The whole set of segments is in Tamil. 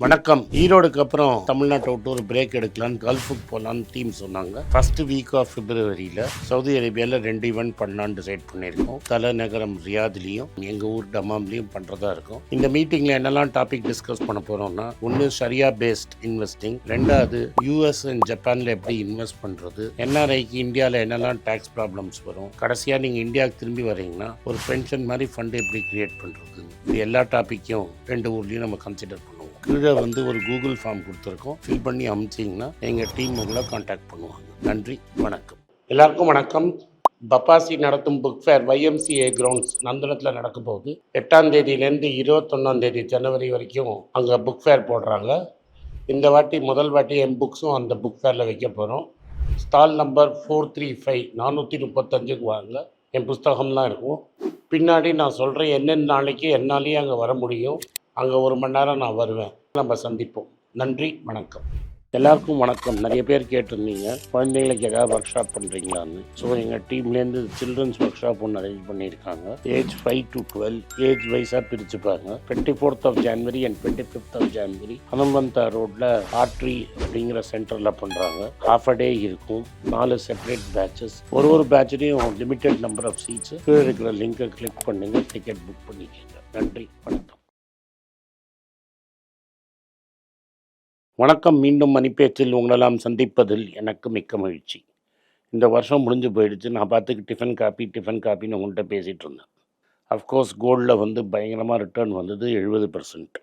வணக்கம். ஈரோடுக்கு அப்புறம் தமிழ்நாட்டை விட்டு ஒரு பிரேக் எடுக்கலான்னு கல்ஃபுக்கு போகலான்னு டீம் சொன்னாங்க. ஃபர்ஸ்ட் வீக் ஆஃப் பிப்ரவரியில் சவுதி அரேபியாவில் ரெண்டு ஈவெண்ட் பண்ணலான்னு டிசைட் பண்ணியிருக்கோம். தலைநகரம் ரியாத்லேயும் எங்கள் ஊர் டமாம்லேயும் பண்ணுறதா இருக்கும். இந்த மீட்டிங்கில் என்னெல்லாம் டாபிக் டிஸ்கஸ் பண்ண போகிறோம்னா ஒன்று ஷரியா பேஸ்ட் இன்வெஸ்டிங் ரெண்டாவது யூஎஸ் அண்ட் ஜப்பானில் எப்படி இன்வெஸ்ட் பண்ணுறது என்ஆர்ஐக்கு இந்தியாவில் என்னெல்லாம் டேக்ஸ் ப்ராப்ளம்ஸ் வரும். கடைசியாக நீங்கள் இந்தியாவுக்கு திரும்பி வரீங்கன்னா ஒரு பென்ஷன் மாதிரி ஃபண்டு எப்படி கிரியேட் பண்ணுறது இது எல்லா டாப்பிக்கும் ரெண்டு ஊர்லேயும் நம்ம கன்சிடர் பண்ணுவோம் கீழே வந்து ஒரு கூகுள் ஃபார்ம் கொடுத்துருக்கோம். ஃபில் பண்ணி அமுச்சிங்கன்னா எங்கள் டீம் உங்களை காண்டாக்ட் பண்ணுவாங்க. நன்றி வணக்கம். எல்லாருக்கும் வணக்கம். பப்பாசி நடத்தும் புக் ஃபேர் ஒய்எம்சிஏ கிரவுண்ட்ஸ் நந்தனத்தில் நடக்க போகுது. எட்டாம் தேதியிலேருந்து இருபத்தொன்னாம் தேதி ஜனவரி வரைக்கும் அங்கே புக் ஃபேர் போடுறாங்க. இந்த வாட்டி முதல் வாட்டி என் புக்ஸும் அந்த புக் ஃபேரில் வைக்க போகிறோம் stall number four three five நானூற்றி முப்பத்தஞ்சுக்கு வாங்க. என் புஸ்தகம்லாம் இருக்கும். பின்னாடி நான் சொல்கிறேன் என்னென்ன நாளைக்கு என்னாலேயே அங்கே வர முடியும். அங்கே ஒரு மணி நேரம் நான் வருவேன். நம்ம சந்திப்போம். நன்றி வணக்கம். எல்லாருக்கும் வணக்கம். நிறைய பேர் கேட்டிருந்தீங்க. குழந்தைங்களுக்கு ஏதாவது ஒர்க் ஷாப் பண்ணுறீங்களான்னு ஸோ எங்கள் டீம்லேருந்து சில்ட்ரன்ஸ் ஒர்க் ஷாப் ஒன்று அரேஞ்ச் பண்ணியிருக்காங்க. Age five to twelve age வைஸாக பிரிச்சுப்பாங்க. Twenty fourth of January and twenty fifth of January Hanumantha ரோட்டில் ஆர்ட்ரி அப்படிங்கிற சென்டரில் பண்ணுறாங்க ஹாஃப் அ டே இருக்கும். நாலு செப்பரேட் பேட்சஸ் ஒரு ஒரு பேட்ச்லேயும் லிமிட்டெட் நம்பர் ஆஃப் சீட்ஸ் கீழே இருக்கிற லிங்கை கிளிக் பண்ணுங்க. டிக்கெட் புக் பண்ணிக்கோங்க. நன்றி வணக்கம். வணக்கம் மீண்டும் மணிப்பேச்சில் உங்களெல்லாம் சந்திப்பதில் எனக்கு மிக்க மகிழ்ச்சி. இந்த வருஷம் முடிஞ்சு போயிடுச்சு. நான் பார்த்துக்கு டிஃபன் காப்பி டிஃபன் காப்பின்னு உங்கள்கிட்ட பேசிகிட்டு இருந்தேன். அஃப்கோர்ஸ் கோல்டில் வந்து பயங்கரமாக ரிட்டர்ன் வந்தது எழுபது பர்சன்ட்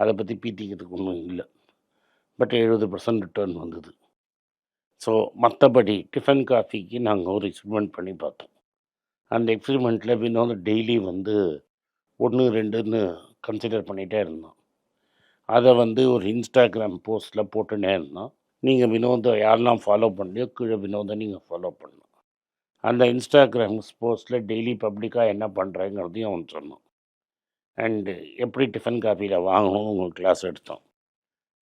அதை பற்றி பீத்திக்கிறதுக்கு ஒன்றும் இல்லை. பட் எழுபது பர்சன்ட் ரிட்டர்ன் வந்தது. ஸோ மற்றபடி டிஃபன் காஃபிக்கு நாங்கள் ஒரு எக்ஸ்பெரிமெண்ட் பண்ணி பார்த்தோம். அந்த எக்ஸ்பெரிமெண்ட்டில் வினோத டெய்லி வந்து ஒன்று ரெண்டுன்னு கன்சிடர் பண்ணிகிட்டே இருந்தோம் அதை வந்து ஒரு இன்ஸ்டாகிராம் போஸ்ட்டில் போட்டுனே இருந்தோம் நீங்கள் வினோதை யாரெல்லாம் ஃபாலோ பண்ணலையோ கீழே வினோதை நீங்கள் ஃபாலோ பண்ணணும் அந்த இன்ஸ்டாகிராம் போஸ்ட்டில் டெய்லி பப்ளிக்காக என்ன பண்ணுறேங்கிறதையும் அவன் சொன்னோம் அண்டு எப்படி டிஃபன் காஃபியில் வாங்கணும் உங்களுக்கு கிளாஸ் எடுத்தோம்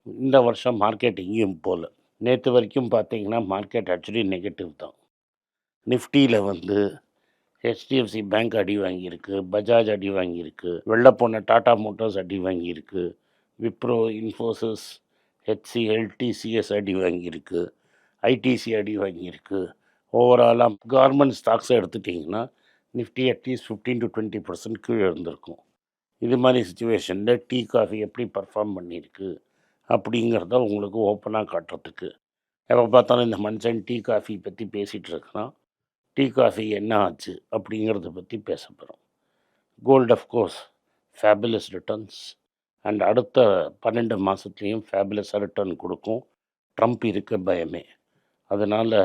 இந்த வருஷம் மார்க்கெட் எங்கேயும் போகல. நேற்று வரைக்கும் பார்த்தீங்கன்னா மார்க்கெட் ஆக்சுவலி நெகட்டிவ் தான். நிஃப்டியில் வந்து ஹெச்டிஎஃப்சி பேங்க் அடி வாங்கியிருக்கு பஜாஜ் அடி வாங்கியிருக்கு வெளில போன டாடா மோட்டார்ஸ் அடி வாங்கியிருக்கு விப்ரோ இன்ஃபோசிஸ் ஹெச்சிஎல் டிசிஎஸ் அடி வாங்கியிருக்கு. ஐடிசி அடி வாங்கியிருக்கு. ஓவராலாக கார்மெண்ட் ஸ்டாக்ஸை எடுத்துட்டிங்கன்னா Nifty at least fifteen to twenty percent கீழே இருந்திருக்கும். இது மாதிரி சுச்சுவேஷனில் டீ காஃபி எப்படி பர்ஃபார்ம் பண்ணியிருக்கு அப்படிங்கிறத உங்களுக்கு ஓப்பனாக காட்டுறதுக்கு. எப்போ பார்த்தாலும் இந்த மனுஷன் டீ காஃபி பற்றி பேசிகிட்டு இருக்கிறான். டீ காஃபி என்ன ஆச்சு அப்படிங்கிறத பற்றி பேச போகிறோம் gold course fabulous returns and அடுத்த பன்னெண்டு மாதத்துலேயும் ஃபேபுலஸாக ரிட்டர்ன் கொடுக்கும். ட்ரம்ப் இருக்க பயமே. அதனால்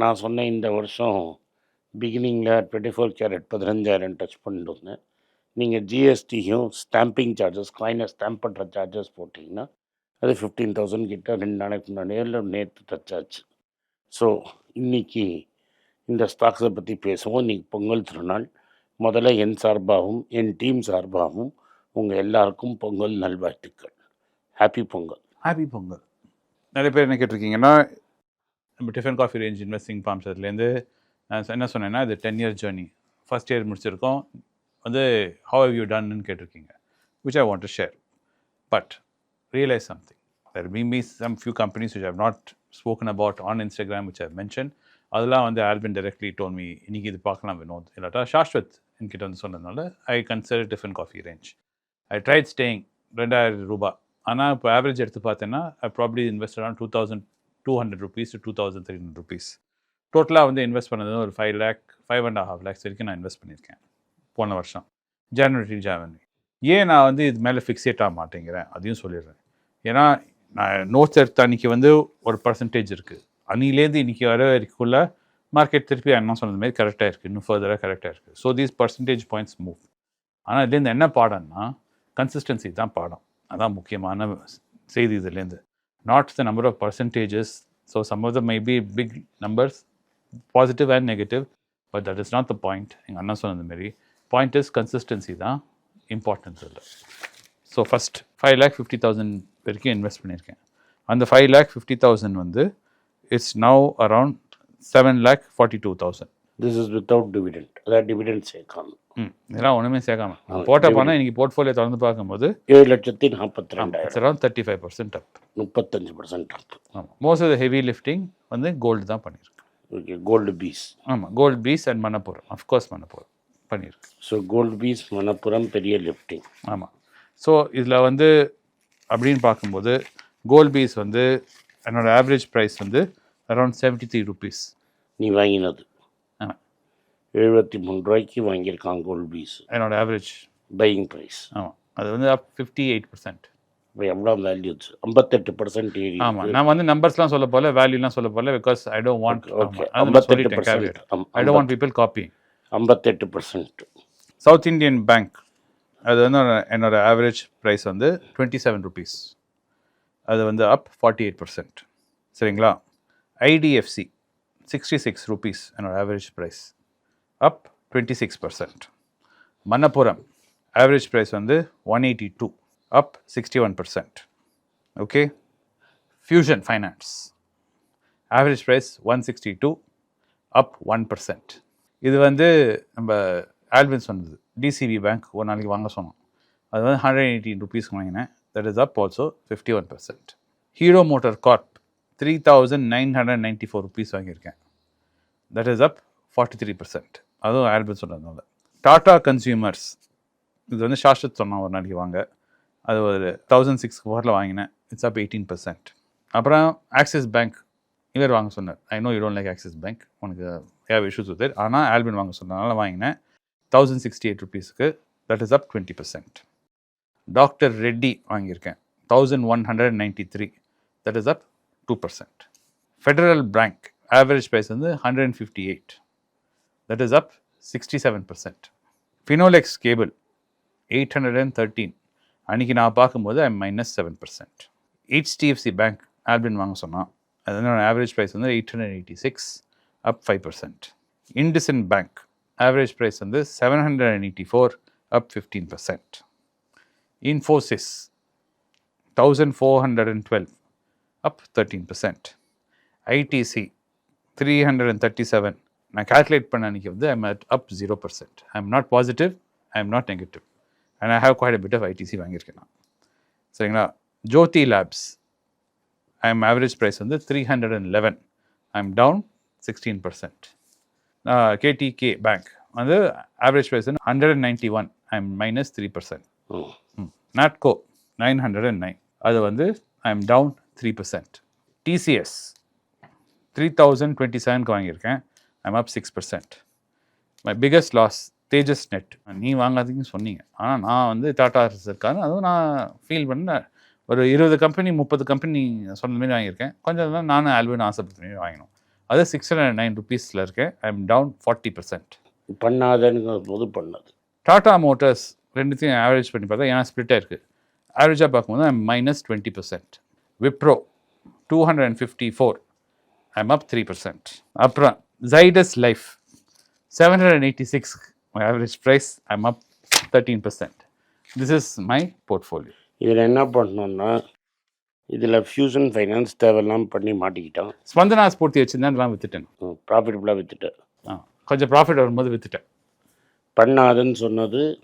நான் சொன்ன இந்த வருஷம் பிகினிங்கில் டுவெண்ட்டி ஃபோர் கேரட் பதினஞ்சாயிரம் டச் பண்ணிட்டு வந்தேன். நீங்கள் ஜிஎஸ்டியும் ஸ்டாம்பிங் சார்ஜஸ் காயினை ஸ்டாம்ப் பண்ணுற சார்ஜஸ் போட்டிங்கன்னா அது ஃபிஃப்டீன் தௌசண்ட் கிட்ட ரெண்டு நாளைக்கு முன்னாடி இல்லை நேற்று டச் ஆச்சு. ஸோ இன்றைக்கி இந்த ஸ்டாக்ஸை பற்றி பேசுவோம். இன்றைக்கி பொங்கல் திருநாள். முதல்ல என் சார்பாகவும் என் டீம் சார்பாகவும் உங்கள் எல்லாருக்கும் பொங்கல் நல்வாழ்த்துக்கள். ஹாப்பி பொங்கல். ஹாப்பி பொங்கல். நிறைய பேர் என்ன கேட்டிருக்கீங்கன்னா நம்ம tiffin coffee range investing forms அதுலேருந்து நான் என்ன சொன்னேன்னா இது ten year journey first year முடிச்சிருக்கோம். வந்து ஹவ் ஹவ் யூ டன்னு கேட்டிருக்கீங்க which I want to share but realise something there me me some few companies which have not spoken about on Instagram which have mention அதெல்லாம் வந்து ஆல்பின் டைரக்ட்லி டோல் மீ இன்னைக்கு இது பார்க்கலாம் வினோத். இல்லாட்டா ஷாஸ்வத் என்கிட்ட வந்து சொன்னதுனால I consider tiffin coffee range. I tried staying ரெண்டாயிரம் ரூபாய் ஆனால் இப்போ ஆவரேஜ் எடுத்து பார்த்தேன்னா I probably invest on two thousand two hundred rupees two thousand three hundred rupees டோட்டலாக வந்து இன்வெஸ்ட் பண்ணது ஒரு five lakh five and half lakhs வரைக்கும் நான் இன்வெஸ்ட் பண்ணியிருக்கேன் போன வருஷம். ஜனவரி ஜான்வரி ஏன் நான் வந்து இது மேலே ஃபிக்ஸேட் ஆக மாட்டேங்கிறேன்? அதையும் சொல்லிடுறேன். ஏன்னா நான் நோட்ஸ் எடுத்த அன்றைக்கி வந்து ஒரு பர்சன்டேஜ் இருக்குது அன்னிலேருந்து இன்றைக்கி வர வரைக்குள்ள மார்க்கெட் திருப்பி அண்ணா சொன்னது மாதிரி கரெக்டாக இருக்குது இன்னும் ஃபர்தராக கரெக்டாக இருக்குது so these percentage points move ஆனால் இதுலேருந்து என்ன பாடம்னா கன்சிஸ்டன்சி தான் பாடம். அதான் முக்கியமான செய்தி இதுலேருந்து. Not the number of percentages so some of the maybe big numbers positive and negative but that is not the point எங்கள் அண்ணா சொன்னது மாரி. பாயிண்ட் இஸ் கன்சிஸ்டன்சி தான் இம்பார்ட்டன்ஸ் இல்லை so first five lakh fifty thousand வரைக்கும் இன்வெஸ்ட் பண்ணியிருக்கேன். அந்த ஃபைவ் லேக் ஃபிஃப்டி தௌசண்ட் வந்து it's now around seven lakh forty two thousand this is without dividend அதாவது டிவிடெண்ட் சேர்க்காம ம் இதெல்லாம் ஒன்றுமே சேர்க்காம. போட்ட. பணம் இன்னைக்கு போர்ட்ஃபோலியோ திறந்து பார்க்கும்போது ஏழு லட்சத்தி நாற்பத்தி ரெண்டாயிரம் தேர்ட்டி ஃபைவ் பர்சன்ட் அப் முப்பத்தஞ்சு பர்சன்ட் ஆமாம் மோஸ்ட் ஆஃப் ஹெவி லிஃப்டிங் வந்து கோல்டு தான் பண்ணியிருக்கு. ஓகே கோல்டு பீஸ் ஆமாம் gold bees and Manappuram of course Manappuram பண்ணியிருக்கு. ஸோ கோல்டு பீஸ் மணப்புறம் பெரிய லிஃப்டிங் ஆமாம் ஸோ இதில் வந்து அப்படின்னு பார்க்கும்போது கோல்ட் பீஸ் வந்து என்னோட ஆவரேஜ் ப்ரைஸ் வந்து அரௌண்ட் செவன்ட்டி த்ரீ ருபீஸ் நீ வாங்கினது. எழுபத்தி மூணு ரூபாய்க்கு வாங்கியிருக்கான் கோல்டு பீஸ் என்னோட ஆவரேஜ் பையிங் ப்ரைஸ் ஆமாம் அது வந்து அப் ஃபிஃப்டி எயிட் பர்சன்ட் எவ்வளோ வேல்யூஸ் ஐம்பத்தெட்டு பர்சன்ட் ஏறி ஆமாம் நான் வந்து நம்பர்ஸ்லாம் சொல்ல போல வேல்யூலாம் சொல்ல போல because I don't want okay ஐம்பத்தெட்டு percent I don't want people copy ஐம்பத்தெட்டு பர்சன்ட் சவுத் இந்தியன் பேங்க் அது வந்து என்னோட ஆவரேஜ் ப்ரைஸ் வந்து டுவெண்ட்டி செவன் ருபீஸ் அது வந்து அப் ஃபார்ட்டி எயிட் பர்சன்ட் சரிங்களா ஐடிஎஃப்சி சிக்ஸ்டி சிக்ஸ் ருபீஸ் என்னோட average price up twenty six percent Manappuram average price வந்து one eighty two up sixty one percent okay fusion finance average price one sixty two up one percent இது வந்து நம்ம ஆல்வின் சொன்னது. டிசிபி பேங்க் ஒரு நாளைக்கு வாங்க சொன்னோம். அது வந்து ஹண்ட்ரட் எயிட்டீன் ருபீஸ் வாங்கினேன். That is up also fifty one percent hero motor corp three thousand nine hundred ninety four rupees வாங்கியிருக்கேன். That is up forty three percent அதுவும் ஆல்பர்ட் சொன்னதுனால டாடா கன்சியூமர்ஸ் இது வந்து சாஸ்வத் சொன்னான் ஒரு நாளைக்கு வாங்க. அது ஒரு தௌசண்ட் சிக்ஸ் ஃபோரில் வாங்கினேன். இட்ஸ் அப் எயிட்டீன் பர்சன்ட் அப்புறம் ஆக்சிஸ் பேங்க் இவர் வாங்க சொன்னார். I know you don't like axis bank உனக்கு ஹேவ் இஷ்யூஸ் வித் ஆனால் ஆல்பின் வாங்க சொன்னதுனால வாங்கினேன். தௌசண்ட் சிக்ஸ்டி எயிட் ருபீஸ்க்கு that is up twenty percent doctor Reddy வாங்கியிருக்கேன். Thousand one hundred ninety three that is up two percent federal bank average price வந்து hundred and fifty eight that is up sixty seven Phenolex Finolex cable eight hundred and அன்றைக்கி நான் பார்க்கும்போது I minus seven percent HDFC bank Albin வாங்க சொன்னான். அது வந்து ஆவரேஜ் ப்ரைஸ் வந்து eight hundred eighty six up five percent IndusInd bank average price வந்து seven hundred and eighty four up fifteen percent Infosys thousand four hundred and twelve up thirteen percent ITC three hundred and thirty seven நான் கால்குலேட் பண்ண அன்றைக்கி வந்து I'm at up zero percent I am not positive I am not negative and I have quite bit of ITC வாங்கியிருக்கேன் நான். சரிங்களா? Jyothy labs I am average price வந்து three hundred and eleven I am down sixteen percent KTK bank வந்து ஆவரேஜ் ப்ரைஸ் வந்து hundred and ninety one I am minus three percent Natco nine hundred and nine அது வந்து I am down three percent TCS three thousand twenty செவனுக்கு வாங்கியிருக்கேன். I'm up six percent my biggest loss Tejas net நீ வாங்காதீங்கன்னு சொன்னீங்க. ஆனால் நான் வந்து டாடா இருக்காரு. அதுவும் நான் ஃபீல் பண்ண ஒரு இருபது கம்பெனி முப்பது கம்பெனி சொன்ன மாதிரி வாங்கியிருக்கேன். கொஞ்சம் தான் நானும் ஆல்வின் ஆசைப்பட்ட மாதிரி வாங்கினோம். அது சிக்ஸ் ஹண்ட்ரட் நைன் ருபீஸில் இருக்கேன் I am down forty percent பண்ணாதன்னு போது பண்ணது. டாடா மோட்டார்ஸ் ரெண்டுத்தையும் ஆவரேஜ் பண்ணி பார்த்தா ஏன்னா ஸ்ப்ளிட்டாக இருக்குது ஆவரேஜாக பார்க்கும்போது I'm minus twenty percent Wipro two hundred and fifty four I'm up three percent அப்புறம் hundred eighty six average price I'm up thirteen percent this is my portfolio இதில் என்ன பண்ணோம்னா இதில் ஃபியூசன் ஃபைனான்ஸ் தேவையெல்லாம் பண்ணி மாட்டிக்கிட்டான் ஸ்பந்தனா ஸ்பூர்த்தி வச்சுருந்தேன் வித்துட்டேன். ப்ராஃபிட்டபுளாக வித்துட்டேன். ஆ கொஞ்சம் ப்ராஃபிட் வரும்போது வித்துட்டேன். பண்ணாதன்னு சொன்னது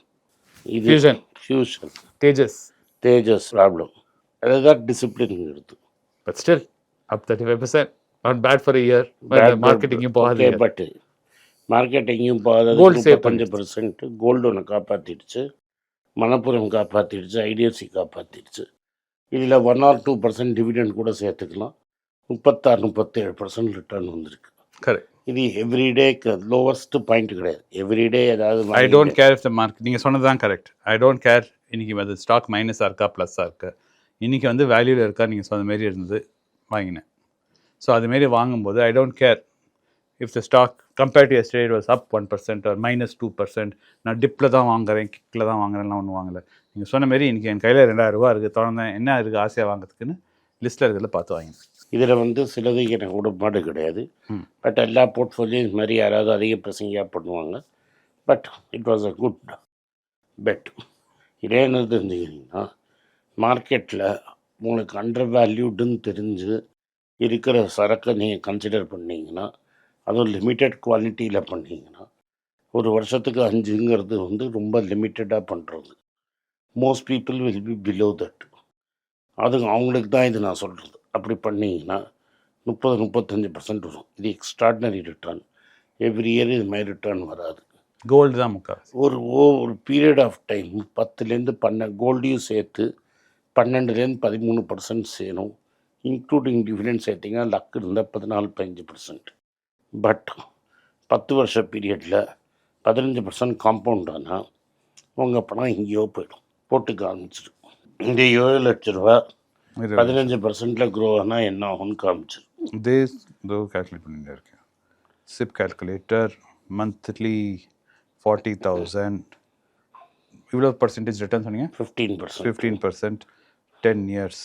இது fusion fusion Tejas. Tejas problem அதுதான் டிசிப்ளின்ங்கிறது but still up thirty five percent not bad for year மார்க்கெட்டிங்கும் போகாது. பட் மார்க்கெட்டிங்கும் போகாதது save முப்பத்தஞ்சு பர்சன்ட் கோல்டு ஒன்று காப்பாற்றிடுச்சு மணப்புரம் காப்பாற்றிடுச்சு ஐடிஎஃப்சி காப்பாற்றிடுச்சு இதில் one or two percent dividend கூட சேர்த்துக்கலாம். முப்பத்தாறு முப்பத்தேழு பர்சன்ட் ரிட்டர்ன் வந்திருக்கு. கரெக்ட் இது எவ்ரிடே லோவஸ்ட் பாயிண்ட் கிடையாது. எவ்ரிடே ஏதாவது I don't care if the mark நீங்கள் சொன்னது தான் கரெக்ட் ஐ டோன்ட் கேர் இன்னைக்கு அது ஸ்டாக் மைனஸாக இருக்கா ப்ளஸ்ஸாக இருக்கா. இன்னைக்கு வந்து வேல்யூவில் இருக்கா நீங்கள் சொன்ன மாரி இருந்தது. வாங்கினேன். ஸோ அதுமாரி வாங்கும்போது I don't care if the stock compare to yesterday was up one percent or minus two percent நான் டிப்பில் தான் வாங்குறேன் கிக்கில் தான் வாங்குறேன்லாம் ஒன்றும் வாங்கலை. நீங்கள் சொன்ன மாரி இன்றைக்கி என் கையில் ரெண்டாயிரம் ரூபா இருக்குது தொடர்ந்தேன் என்ன இருக்குது ஆசையாக வாங்குறதுக்குன்னு லிஸ்ட்டில் இருக்கிறத பார்த்து வாங்கினேன் இதில் வந்து சிலது எனக்கு உடன்பாடு கிடையாது. பட் எல்லா போர்ட்ஃபோலியோஸ் இது மாதிரி யாராவது அதிக பிரசங்கியாக பண்ணுவாங்க. But it was a good bet இதே என்ன தெரிஞ்சுக்கிட்டிங்கன்னா மார்க்கெட்டில் உங்களுக்கு அண்டர் வேல்யூடுன்னு தெரிஞ்சு இருக்கிற சரக்கை நீங்கள் கன்சிடர் பண்ணீங்கன்னா அதுவும் லிமிட்டெட் குவாலிட்டியில் பண்ணீங்கன்னா ஒரு வருஷத்துக்கு அஞ்சுங்கிறது வந்து ரொம்ப லிமிட்டடாக பண்ணுறது most people will be below that அது அவங்களுக்கு தான் இது நான் சொல்கிறது அப்படி பண்ணீங்கன்னா முப்பது முப்பத்தஞ்சு பர்சன்ட் வரும். இது எக்ஸ்ட்ராடினரி ரிட்டர்ன் எவ்ரி இயர் இது மாதிரி ரிட்டர்ன் வராது. கோல்டு தான் முக்கால்வாசி. ஒரு ஓ- ஒரு பீரியட் ஆஃப் டைம் பத்துலேருந்து பன்ன கோல்டையும் சேர்த்து பன்னெண்டுலேருந்து பதிமூணு பர்சன்ட் சேரும். இன்க்ளூடிங் டிவிடெண்ட் சேர்த்திங்கன்னா லக் இருந்தால் பதினாலு பதினஞ்சு பர்சன்ட் பட் பத்து வருஷ பீரியடில் பதினஞ்சு பர்சன்ட் காம்பவுண்ட் ஆனால் உங்கள் பணம் எங்கேயோ போயிடும். போட்டு காமிச்சிடும் இந்த ஏழு லட்ச ரூபா பதினஞ்சு பர்சன்டில் க்ரோ ஆனால் என்ன ஆகும்னு காமிச்சிடும் இதே இதோ கால்குலேட் பண்ணிட்டு இருக்கேன். SIP calculator monthly forty thousand இவ்வளோ பர்சன்டேஜ் ரிட்டர்ன் சொன்னீங்க? Fifteen percent fifteen percent ten years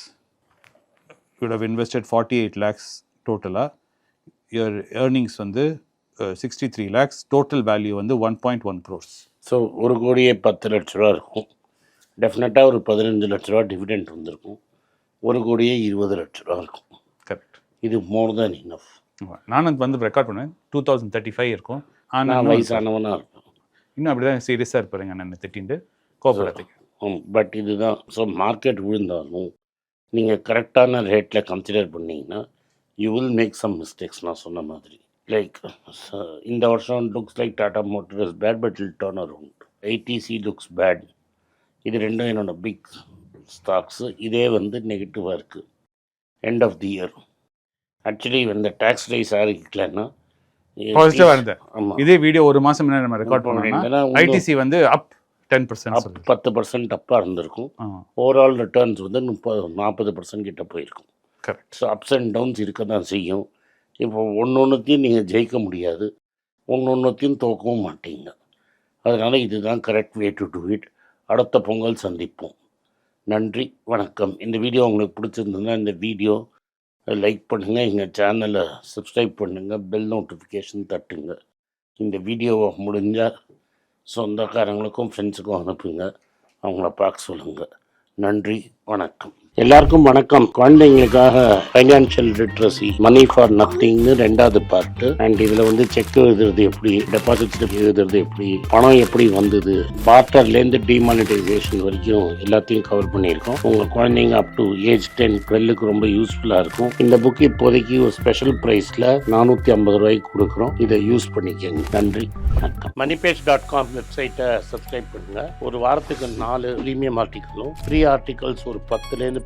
you'd have invested forty eight lakhs டோட்டலாக யுவர் ஏர்னிங்ஸ் வந்து uh, sixty three lakhs total value வந்து one point one crores so ஒரு கோடியே பத்து லட்ச ரூபா இருக்கும். டெஃபினட்டாக ஒரு பதினஞ்சு லட்ச ரூபா டிவிடெண்ட் வந்திருக்கும். ஒரு கோடியே இருபது லட்ச ரூபா இருக்கும். கரெக்ட் இது மோர் தேன் இனஃப் நானும் வந்து ரெக்கார்ட் பண்ணுவேன் டூ தௌசண்ட் தேர்ட்டி ஃபைவ் இருக்கும் நான் ஆனால் வயசானவனாக இருப்பேன் இன்னும் அப்படி தான் சீரியஸாக இருப்பாருங்க நான் திட்டின்ட்டு கோபுரத்துக்கு பட் இதுதான். ஸோ மார்க்கெட் விழுந்தாலும் நீங்கள் கரெக்டான ரேட்டில் கன்சிடர் பண்ணீங்கன்னா you will make some mistakes நான் சொன்ன மாதிரி. லைக் இந்த வருஷம் looks like Tata motor is bad but will turn around ITC looks bad இது ரெண்டும் என்னோட பிக் ஸ்டாக்ஸு இதே வந்து நெகட்டிவாக இருக்குது end of the year actually இந்த டேக்ஸ் ரைஸ் ஆகிக்கலன்னா பாசிட்டிவாக இருந்தேன் ஆமாம் இதே வீடியோ ஒரு மாதம் முன்னாடி நம்ம ரெக்கார்ட் பண்ணோம்னா ஐடிசி வந்து அப் டென் பர்சன்ட் பத்து பர்சன்ட் அப்பாக இருந்திருக்கும். ஓவரால் ரிட்டர்ன்ஸ் வந்து முப்பது நாற்பது பர்சன்ட் கிட்ட போயிருக்கும். Correct so ups and downs இருக்க தான் செய்யும். இப்போ ஒன்று ஒன்றுத்தையும் நீங்கள் ஜெயிக்க முடியாது. ஒன்று ஒன்றுத்தையும் தோக்கவும் மாட்டீங்க. அதனால் இதுதான் correct way to do it அடுத்த பொங்கல் சந்திப்போம். நன்றி வணக்கம். இந்த வீடியோ உங்களுக்கு பிடிச்சிருந்ததுன்னா இந்த வீடியோ லைக் பண்ணுங்கள் எங்கள் சேனலை சப்ஸ்கிரைப் பண்ணுங்கள் பெல் நோட்டிஃபிகேஷன் தட்டுங்க. இந்த வீடியோவை முடிஞ்சால் சொந்தக்காரங்களுக்கும் ஃப்ரெண்ட்ஸுக்கும் அனுப்புங்க. அவங்கள பார்க்க சொல்லுங்கள் நன்றி வணக்கம். எல்லாருக்கும் வணக்கம். குழந்தைங்களுக்காக ஃபைனான்சியல் லிட்ரஸி மணி ஃபார் நத்திங்னு ரெண்டாவது பார்ட்டு அண்ட் இதில் வந்து செக் எழுதுறது எப்படி டெபாசிட் எழுதுறது எப்படி பணம் எப்படி வந்தது பார்ட்டர்லேருந்து டிமானிட்டைசேஷன் வரைக்கும் எல்லாத்தையும் கவர் பண்ணியிருக்கோம். உங்கள் குழந்தைங்க அப் டு ஏஜ் டென் டுவெல்லுக்கு ரொம்ப யூஸ்ஃபுல்லாக இருக்கும். இந்த புக் இப்போதைக்கு ஒரு ஸ்பெஷல் ப்ரைஸில் நானூற்றி ஐம்பது ரூபாய்க்கு கொடுக்குறோம். இதை யூஸ் பண்ணிக்கோங்க. நன்றி. வணக்கம். மணிபேஜ் டாட் காம் வெப்சைட்டை சப்ஸ்கிரைப் பண்ணுங்க. ஒரு வாரத்துக்கு நாலு ப்ரீமியம் ஆர்டிக்கலும் ஃப்ரீ ஆர்டிகல்ஸ் ஒரு பத்துலேருந்து